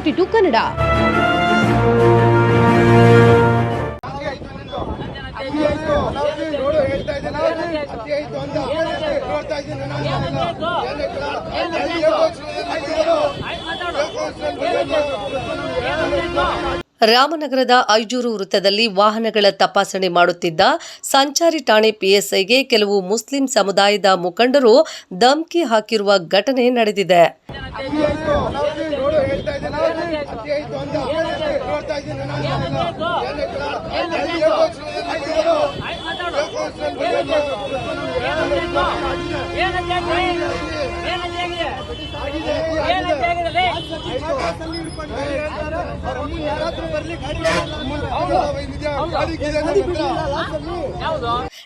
Forty Kannada? ರಾಮನಗರದ ಐಜೂರು ವೃತ್ತದಲ್ಲಿ ವಾಹನಗಳ ತಪಾಸಣೆ ಮಾಡುತ್ತಿದ್ದ ಸಂಚಾರಿ ಠಾಣೆ ಪಿಎಸ್ಐಗೆ ಕೆಲವು ಮುಸ್ಲಿಂ ಸಮುದಾಯದ ಮುಖಂಡರು ಧಮ್ಕಿ ಹಾಕಿರುವ ಘಟನೆ ನಡೆದಿದೆ ಅತಿ ಆಯ್ತು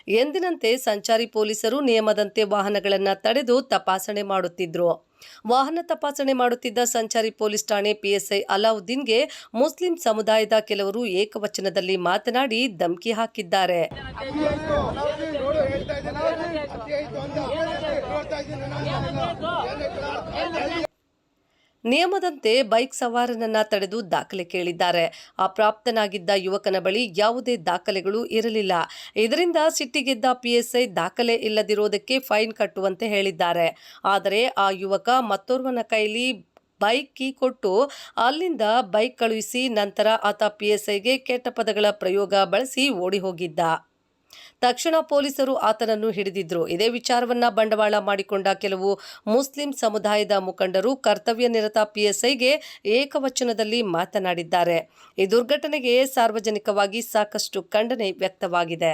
ಎಂದಿನಂತೆ ಸಂಚಾರಿ ಪೊಲೀಸರು ನಿಯಮದಂತೆ ವಾಹನಗಳನ್ನು ತಡೆದು ತಪಾಸಣೆ ಮಾಡುತ್ತಿದ್ದರು ವಾಹನ ತಪಾಸಣೆ ಮಾಡುತ್ತಿದ್ದ ಸಂಚಾರಿ ಪೊಲೀಸ್ ಠಾಣೆ ಪಿಎಸ್ಐ ಅಲಾವುದ್ದೀನ್ಗೆ ಮುಸ್ಲಿಂ ಸಮುದಾಯದ ಕೆಲವರು ಏಕವಚನದಲ್ಲಿ ಮಾತನಾಡಿ ಧಮಕಿ ಹಾಕಿದ್ದಾರೆ. ನಿಯಮದಂತೆ ಬೈಕ್ ಸವಾರನನ್ನ ತಡೆದು ದಾಖಲೆ ಕೇಳಿದ್ದಾರೆ. ಅಪ್ರಾಪ್ತನಾಗಿದ್ದ ಯುವಕನ ಬಳಿ ಯಾವುದೇ ದಾಖಲೆಗಳು ಇರಲಿಲ್ಲ. ಇದರಿಂದ ಸಿಟ್ಟಿಗೆದ್ದ ಪಿಎಸ್ಐ ದಾಖಲೆ ಇಲ್ಲದಿರುವುದಕ್ಕೆ ಫೈನ್ ಕಟ್ಟುವಂತೆ ಹೇಳಿದ್ದಾರೆ. ಆದರೆ ಆ ಯುವಕ ಮತ್ತೋರ್ವನ ಕೈಲಿ ಬೈಕ್ ಕೀ ಕೊಟ್ಟು ಅಲ್ಲಿಂದ ಬೈಕ್ ಕಳುಹಿಸಿ ನಂತರ ಆತ ಪಿಎಸ್ಐಗೆ ಕೆಟ್ಟ ಪದಗಳ ಪ್ರಯೋಗ ಬಳಸಿ ಓಡಿ ಹೋಗಿದ್ದ. ತಕ್ಷಣ ಪೊಲೀಸರು ಆತನನ್ನು ಹಿಡಿದಿದ್ರು. ಇದೇ ವಿಚಾರವನ್ನ ಬಂಡವಾಳ ಮಾಡಿಕೊಂಡ ಕೆಲವು ಮುಸ್ಲಿಂ ಸಮುದಾಯದ ಮುಖಂಡರು ಕರ್ತವ್ಯ ನಿರತ ಪಿಎಸ್ಐಗೆ ಏಕವಚನದಲ್ಲಿ ಮಾತನಾಡಿದ್ದಾರೆ. ಈ ದುರ್ಘಟನೆಗೆ ಸಾರ್ವಜನಿಕವಾಗಿ ಸಾಕಷ್ಟು ಖಂಡನೆ ವ್ಯಕ್ತವಾಗಿದೆ.